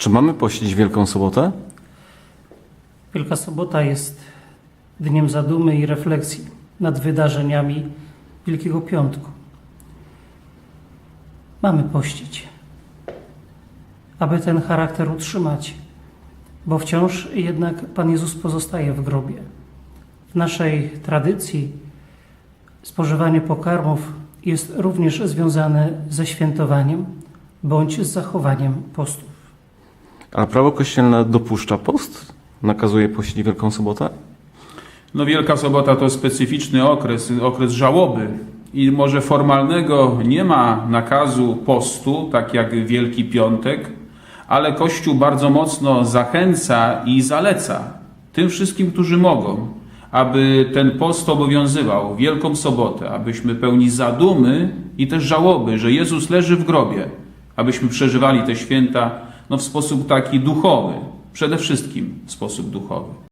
Czy mamy pościć Wielką Sobotę? Wielka Sobota jest dniem zadumy i refleksji nad wydarzeniami Wielkiego Piątku. Mamy pościć, aby ten charakter utrzymać, bo wciąż jednak Pan Jezus pozostaje w grobie. W naszej tradycji spożywanie pokarmów jest również związane ze świętowaniem bądź z zachowaniem postów. A prawo kościelne dopuszcza post? Nakazuje pościć Wielką Sobotę? No Wielka Sobota to specyficzny okres, okres żałoby. I może formalnego nie ma nakazu postu, tak jak Wielki Piątek, ale Kościół bardzo mocno zachęca i zaleca tym wszystkim, którzy mogą, aby ten post obowiązywał Wielką Sobotę, abyśmy pełni zadumy i też żałoby, że Jezus leży w grobie, abyśmy przeżywali te święta no, w sposób taki duchowy, przede wszystkim w sposób duchowy.